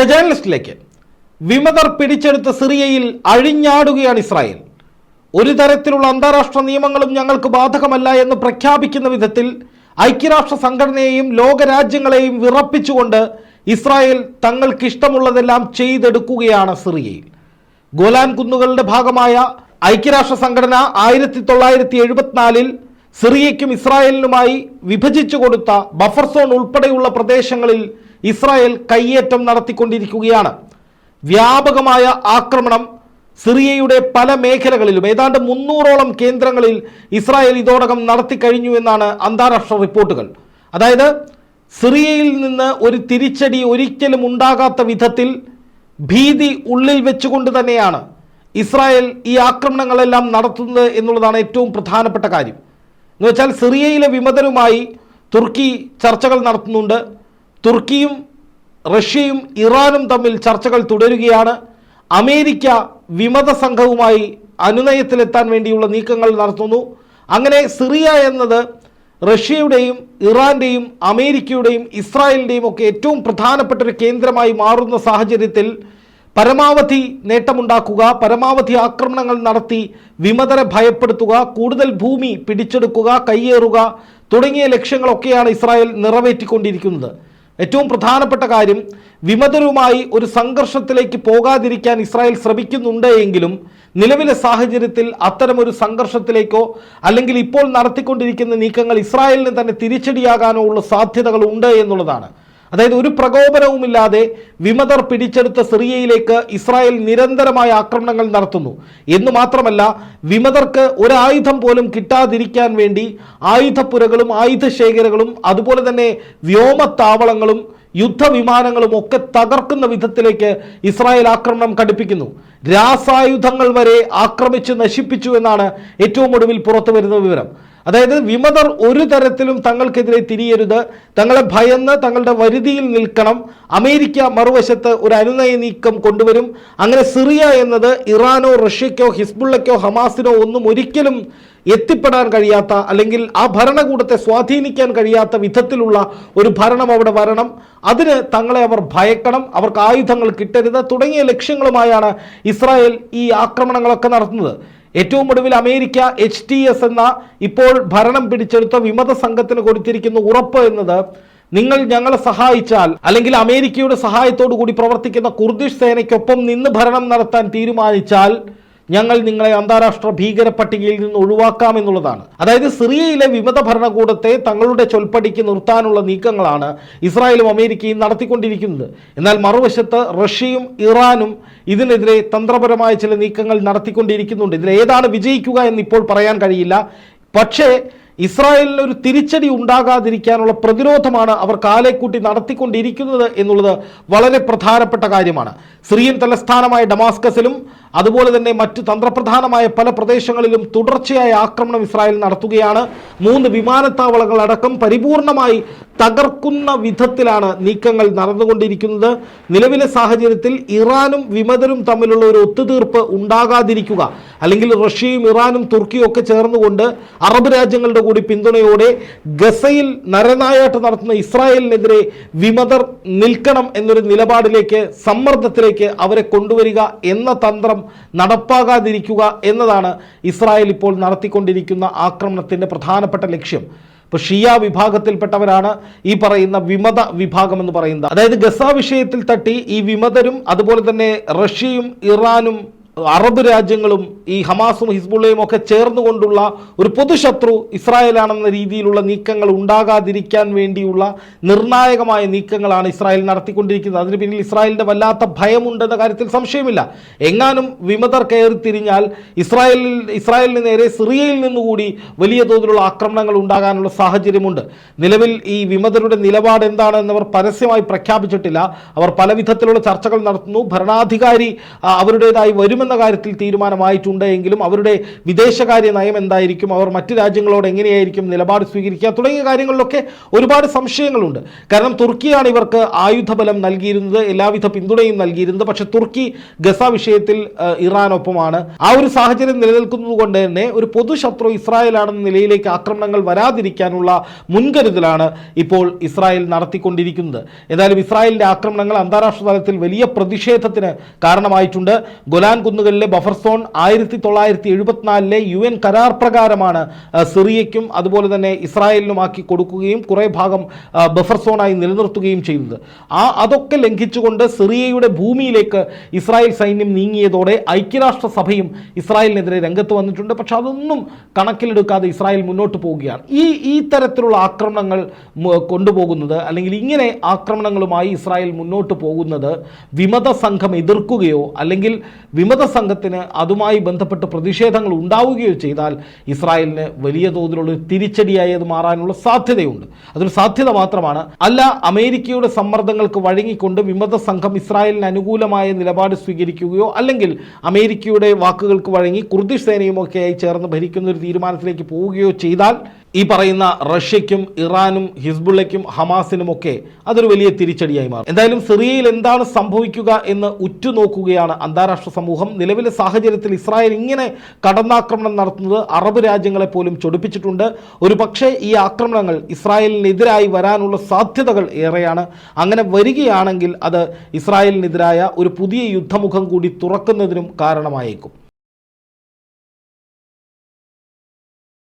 The ജേർണലിസ്റ്റിലേക്ക് വിമതർ പിടിച്ചെടുത്ത സിറിയയിൽ അഴിഞ്ഞാടുകയാണ് ഇസ്രായേൽ. ഒരു തരത്തിലുള്ള അന്താരാഷ്ട്ര നിയമങ്ങളും ഞങ്ങൾക്ക് ബാധകമല്ല എന്ന് പ്രഖ്യാപിക്കുന്ന വിധത്തിൽ ഐക്യരാഷ്ട്ര സംഘടനയെയും ലോകരാജ്യങ്ങളെയും വിറപ്പിച്ചുകൊണ്ട് ഇസ്രായേൽ തങ്ങൾക്കിഷ്ടമുള്ളതെല്ലാം ചെയ്തെടുക്കുകയാണ് സിറിയയിൽ. ഗോലാൻ കുന്നുകളുടെ ഭാഗമായ ഐക്യരാഷ്ട്ര സംഘടന ആയിരത്തി തൊള്ളായിരത്തി എഴുപത്തിനാലിൽ സിറിയയ്ക്കും ഇസ്രായേലിനുമായി വിഭജിച്ചു കൊടുത്ത ബഫർ സോൺ ഉൾപ്പെടെയുള്ള പ്രദേശങ്ങളിൽ ഇസ്രായേൽ കയ്യേറ്റം നടത്തിക്കൊണ്ടിരിക്കുകയാണ്. വ്യാപകമായ ആക്രമണം സിറിയയുടെ പല മേഖലകളിലും ഏതാണ്ട് മുന്നൂറോളം കേന്ദ്രങ്ങളിൽ ഇസ്രായേൽ ഇതോടകം നടത്തിക്കഴിഞ്ഞു എന്നാണ് അന്താരാഷ്ട്ര റിപ്പോർട്ടുകൾ. അതായത് സിറിയയിൽ നിന്ന് ഒരു തിരിച്ചടി ഒരിക്കലും ഉണ്ടാകാത്ത വിധത്തിൽ ഭീതി ഉള്ളിൽ വെച്ചുകൊണ്ട് തന്നെയാണ് ഇസ്രായേൽ ഈ ആക്രമണങ്ങളെല്ലാം നടത്തുന്നത് എന്നുള്ളതാണ് ഏറ്റവും പ്രധാനപ്പെട്ട കാര്യം. എന്ന് വെച്ചാൽ സിറിയയിലെ വിമതരുമായി തുർക്കി ചർച്ചകൾ നടത്തുന്നുണ്ട്. തുർക്കിയും റഷ്യയും ഇറാനും തമ്മിൽ ചർച്ചകൾ തുടരുകയാണ്. അമേരിക്ക വിമത സംഘവുമായി അനുനയത്തിലെത്താൻ വേണ്ടിയുള്ള നീക്കങ്ങൾ നടത്തുന്നു. അങ്ങനെ സിറിയ എന്നത് റഷ്യയുടെയും ഇറാന്റെയും അമേരിക്കയുടെയും ഇസ്രായേലിന്റെയും ഒക്കെ ഏറ്റവും പ്രധാനപ്പെട്ട ഒരു കേന്ദ്രമായി മാറുന്ന സാഹചര്യത്തിൽ പരമാവധി നേട്ടമുണ്ടാക്കുക പരമാവധി ആക്രമണങ്ങൾ നടത്തി വിമതരെ ഭയപ്പെടുത്തുക കൂടുതൽ ഭൂമി പിടിച്ചെടുക്കുക കയ്യേറുക തുടങ്ങിയ ലക്ഷ്യങ്ങളൊക്കെയാണ് ഇസ്രായേൽ നിറവേറ്റിക്കൊണ്ടിരിക്കുന്നത്. ഏറ്റവും പ്രധാനപ്പെട്ട കാര്യം വിമതരുമായി ഒരു സംഘർഷത്തിലേക്ക് പോകാതിരിക്കാൻ ഇസ്രായേൽ ശ്രമിക്കുന്നുണ്ട് എങ്കിലും നിലവിലെ സാഹചര്യത്തിൽ അത്തരമൊരു സംഘർഷത്തിലേക്കോ അല്ലെങ്കിൽ ഇപ്പോൾ നടത്തിക്കൊണ്ടിരിക്കുന്ന നീക്കങ്ങൾ ഇസ്രായേലിന് തന്നെ തിരിച്ചടിയാകാനോ ഉള്ള സാധ്യതകൾ ഉണ്ട് എന്നുള്ളതാണ്. അതായത് ഒരു പ്രകോപനവുമില്ലാതെ വിമതർ പിടിച്ചെടുത്ത സിറിയയിലേക്ക് ഇസ്രായേൽ നിരന്തരമായ ആക്രമണങ്ങൾ നടത്തുന്നു. എന്ന് മാത്രമല്ല വിമതർക്ക് ഒരായുധം പോലും കിട്ടാതിരിക്കാൻ വേണ്ടി ആയുധപ്പുരകളും ആയുധശേഖരങ്ങളും അതുപോലെ തന്നെ വ്യോമത്താവളങ്ങളും യുദ്ധവിമാനങ്ങളും ഒക്കെ തകർക്കുന്ന വിധത്തിലേക്ക് ഇസ്രായേൽ ആക്രമണം കടുപ്പിക്കുന്നു രാസായുധങ്ങൾ വരെ ആക്രമിച്ചു നശിപ്പിച്ചു എന്നാണ് ഏറ്റവും ഒടുവിൽ പുറത്തു വരുന്ന വിവരം. അതായത് വിമതർ ഒരു തരത്തിലും തങ്ങൾക്കെതിരെ തിരിയരുത്. തങ്ങളെ ഭയന്ന് തങ്ങളുടെ വരുതിയിൽ നിൽക്കണം. അമേരിക്ക മറുവശത്ത് ഒരു അനുനയ നീക്കം കൊണ്ടുവരും. അങ്ങനെ സിറിയ എന്നത് ഇറാനോ റഷ്യക്കോ ഹിസ്ബുള്ളക്കോ ഹമാസിനോ ഒന്നും ഒരിക്കലും എത്തിപ്പെടാൻ കഴിയാത്ത അല്ലെങ്കിൽ ആ ഭരണകൂടത്തെ സ്വാധീനിക്കാൻ കഴിയാത്ത വിധത്തിലുള്ള ഒരു ഭരണം അവിടെ വരണം. അതിന് തങ്ങളെ അവർ ഭയക്കണം. അവർക്ക് ആയുധങ്ങൾ കിട്ടരുത്. തുടങ്ങിയ ലക്ഷ്യങ്ങളുമായാണ് ഇസ്രായേൽ ഈ ആക്രമണങ്ങളൊക്കെ നടത്തുന്നത്. ഏറ്റവും ഒടുവിൽ അമേരിക്ക എച്ച് ടി എസ് എന്ന ഇപ്പോൾ ഭരണം പിടിച്ചെടുത്ത വിമത സംഘത്തിന് കൊടുത്തിരിക്കുന്ന ഉറപ്പ് എന്നത് നിങ്ങൾ ഞങ്ങളെ സഹായിച്ചാൽ അല്ലെങ്കിൽ അമേരിക്കയുടെ സഹായത്തോടു കൂടി പ്രവർത്തിക്കുന്ന കുർദിഷ് സേനയ്ക്കൊപ്പം നിന്ന് ഭരണം നടത്താൻ തീരുമാനിച്ചാൽ ഞങ്ങൾ നിങ്ങളെ അന്താരാഷ്ട്ര ഭീകര പട്ടികയിൽ നിന്ന് ഒഴിവാക്കാം എന്നുള്ളതാണ്. അതായത് സിറിയയിലെ വിമത ഭരണകൂടത്തെ തങ്ങളുടെ ചൊൽപ്പടിക്ക് നിർത്താനുള്ള നീക്കങ്ങളാണ് ഇസ്രായേലും അമേരിക്കയും നടത്തിക്കൊണ്ടിരിക്കുന്നത്. എന്നാൽ മറുവശത്ത് റഷ്യയും ഇറാനും ഇതിനെതിരെ തന്ത്രപരമായ ചില നീക്കങ്ങൾ നടത്തിക്കൊണ്ടിരിക്കുന്നുണ്ട്. ഇതിൽ ഏതാണ് വിജയിക്കുക എന്ന് ഇപ്പോൾ പറയാൻ കഴിയില്ല. പക്ഷേ ഇസ്രായേലിന് ഒരു തിരിച്ചടി ഉണ്ടാകാതിരിക്കാനുള്ള പ്രതിരോധമാണ് അവർ കാലേക്കൂട്ടി നടത്തിക്കൊണ്ടിരിക്കുന്നത് എന്നുള്ളത് വളരെ പ്രധാനപ്പെട്ട കാര്യമാണ്. സിറിയൻ തലസ്ഥാനമായ ഡമാസ്കസിലും അതുപോലെ തന്നെ മറ്റ് തന്ത്രപ്രധാനമായ പല പ്രദേശങ്ങളിലും തുടർച്ചയായ ആക്രമണം ഇസ്രായേൽ നടത്തുകയാണ്. മൂന്ന് വിമാനത്താവളങ്ങൾ അടക്കം പരിപൂർണമായി തകർക്കുന്ന വിധത്തിലാണ് നീക്കങ്ങൾ നടന്നുകൊണ്ടിരിക്കുന്നത്. നിലവിലെ സാഹചര്യത്തിൽ ഇറാനും വിമതരും തമ്മിലുള്ള ഒരു ഒത്തുതീർപ്പ് ഉണ്ടാകാതിരിക്കുക അല്ലെങ്കിൽ റഷ്യയും ഇറാനും തുർക്കിയും ഒക്കെ ചേർന്നുകൊണ്ട് അറബ് രാജ്യങ്ങളുടെ കൂടി പിന്തുണയോടെ ഗസയിൽ നരനായാട്ട് നടത്തുന്ന ഇസ്രായേലിനെതിരെ വിമതർ നിൽക്കണം എന്നൊരു നിലപാടിലേക്ക് സമ്മർദ്ദത്തിലേക്ക് അവരെ കൊണ്ടുവരിക എന്ന തന്ത്രം നടപ്പാകാതിരിക്കുക എന്നതാണ് ഇസ്രായേൽ ഇപ്പോൾ നടത്തിക്കൊണ്ടിരിക്കുന്ന ആക്രമണത്തിന്റെ പ്രധാനപ്പെട്ട ലക്ഷ്യം. ഇപ്പോൾ ഷിയ വിഭാഗത്തിൽപ്പെട്ടവരാണ് ഈ പറയുന്ന വിമത വിഭാഗം എന്ന് പറയുന്നത്. അതായത് ഗസ വിഷയത്തിൽ തട്ടി ഈ വിമതരും അതുപോലെ തന്നെ റഷ്യയും ഇറാനും അറബ് രാജ്യങ്ങളും ഈ ഹമാസും ഹിസ്ബുള്ളയും ഒക്കെ ചേർന്നുകൊണ്ടുള്ള ഒരു പൊതുശത്രു ഇസ്രായേലാണെന്ന രീതിയിലുള്ള നീക്കങ്ങൾ ഉണ്ടാകാതിരിക്കാൻ വേണ്ടിയുള്ള നിർണായകമായ നീക്കങ്ങളാണ് ഇസ്രായേൽ നടത്തിക്കൊണ്ടിരിക്കുന്നത്. അതിന് പിന്നിൽ ഇസ്രായേലിന്റെ വല്ലാത്ത ഭയമുണ്ടെന്ന കാര്യത്തിൽ സംശയമില്ല. എങ്ങാനും വിമതർ കയറി തിരിഞ്ഞാൽ ഇസ്രായേലിൽ ഇസ്രായേലിന് നേരെ സിറിയയിൽ നിന്നുകൂടി വലിയ തോതിലുള്ള ആക്രമണങ്ങൾ ഉണ്ടാകാനുള്ള സാഹചര്യമുണ്ട്. നിലവിൽ ഈ വിമതരുടെ നിലപാട് എന്താണെന്നവർ പരസ്യമായി പ്രഖ്യാപിച്ചിട്ടില്ല. അവർ പലവിധത്തിലുള്ള ചർച്ചകൾ നടത്തുന്നു. ഭരണാധികാരി അവരുടേതായി വരും വരുമെന്ന കാര്യത്തിൽ തീരുമാനമായിട്ടുണ്ട് എങ്കിലും അവരുടെ വിദേശകാര്യ നയം എന്തായിരിക്കും അവർ മറ്റ് രാജ്യങ്ങളോട് എങ്ങനെയായിരിക്കും നിലപാട് സ്വീകരിക്കുക തുടങ്ങിയ കാര്യങ്ങളിലൊക്കെ ഒരുപാട് സംശയങ്ങളുണ്ട്. കാരണം തുർക്കിയാണ് ഇവർക്ക് ആയുധബലം നൽകിയിരുന്നത് എല്ലാവിധ പിന്തുണയും നൽകിയിരുന്നത്. പക്ഷെ തുർക്കി ഗസ വിഷയത്തിൽ ഇറാനൊപ്പമാണ്. ആ ഒരു സാഹചര്യം നിലനിൽക്കുന്നത് കൊണ്ട് തന്നെ ഒരു പൊതുശത്രു ഇസ്രായേലാണെന്ന നിലയിലേക്ക് ആക്രമണങ്ങൾ വരാതിരിക്കാനുള്ള മുൻകരുതലാണ് ഇപ്പോൾ ഇസ്രായേൽ നടത്തിക്കൊണ്ടിരിക്കുന്നത്. ഏതായാലും ഇസ്രായേലിന്റെ ആക്രമണങ്ങൾ അന്താരാഷ്ട്ര തലത്തിൽ വലിയ പ്രതിഷേധത്തിന് കാരണമായിട്ടുണ്ട്. ഗൊലാൻ കുന്നുകളിലെ ബഫർ സോൺ ആയിരത്തി തൊള്ളായിരത്തി എഴുപത്തിനാലിലെ യു എൻ കരാർ പ്രകാരമാണ് സിറിയയ്ക്കും അതുപോലെ തന്നെ ഇസ്രായേലിനും ആക്കി കൊടുക്കുകയും കുറേ ഭാഗം ബഫർ സോണായി നിലനിർത്തുകയും ചെയ്തത്. ആ അതൊക്കെ ലംഘിച്ചുകൊണ്ട് സിറിയയുടെ ഭൂമിയിലേക്ക് ഇസ്രായേൽ സൈന്യം നീങ്ങിയതോടെ ഐക്യരാഷ്ട്ര സഭയും ഇസ്രായേലിനെതിരെ രംഗത്ത് വന്നിട്ടുണ്ട്. പക്ഷെ അതൊന്നും കണക്കിലെടുക്കാതെ ഇസ്രായേൽ മുന്നോട്ട് പോവുകയാണ്. ഈ ഈ തരത്തിലുള്ള ആക്രമണങ്ങൾ കൊണ്ടുപോകുന്നത് അല്ലെങ്കിൽ ഇങ്ങനെ ആക്രമണങ്ങളുമായി ഇസ്രായേൽ മുന്നോട്ട് പോകുന്നത് വിമത സംഘം എതിർക്കുകയോ അല്ലെങ്കിൽ വിമത സംഘത്തിന് അതുമായി ബന്ധപ്പെട്ട് പ്രതിഷേധങ്ങൾ ഉണ്ടാവുകയോ ചെയ്താൽ ഇസ്രായേലിന് വലിയ തോതിലുള്ള തിരിച്ചടിയായി അത് മാറാനുള്ള സാധ്യതയുണ്ട്. അതൊരു സാധ്യത മാത്രമാണ്. അല്ല അമേരിക്കയുടെ സമ്മർദ്ദങ്ങൾക്ക് വഴങ്ങിക്കൊണ്ട് വിമത സംഘം ഇസ്രായേലിന് അനുകൂലമായ നിലപാട് സ്വീകരിക്കുകയോ അല്ലെങ്കിൽ അമേരിക്കയുടെ വാക്കുകൾക്ക് വഴങ്ങി കുർദിഷ് സേനയുമൊക്കെയായി ചേർന്ന് ഭരിക്കുന്ന ഒരു തീരുമാനത്തിലേക്ക് പോവുകയോ ചെയ്താൽ ഈ പറയുന്ന റഷ്യയ്ക്കും ഇറാനും ഹിസ്ബുള്ളയ്ക്കും ഹമാസിനുമൊക്കെ അതൊരു വലിയ തിരിച്ചടിയായി മാറും. എന്തായാലും സിറിയയിൽ എന്താണ് സംഭവിക്കുക എന്ന് ഉറ്റുനോക്കുകയാണ് അന്താരാഷ്ട്ര സമൂഹം. നിലവിലെ സാഹചര്യത്തിൽ ഇസ്രായേൽ ഇങ്ങനെ കടന്നാക്രമണം നടത്തുന്നത് അറബ് രാജ്യങ്ങളെ പോലും ചൊടിപ്പിച്ചിട്ടുണ്ട്. ഒരു പക്ഷേ ഈ ആക്രമണങ്ങൾ ഇസ്രായേലിനെതിരായി വരാനുള്ള സാധ്യതകൾ ഏറെയാണ്. അങ്ങനെ വരികയാണെങ്കിൽ അത് ഇസ്രായേലിനെതിരായ ഒരു പുതിയ യുദ്ധമുഖം കൂടി തുറക്കുന്നതിനും കാരണമായേക്കും.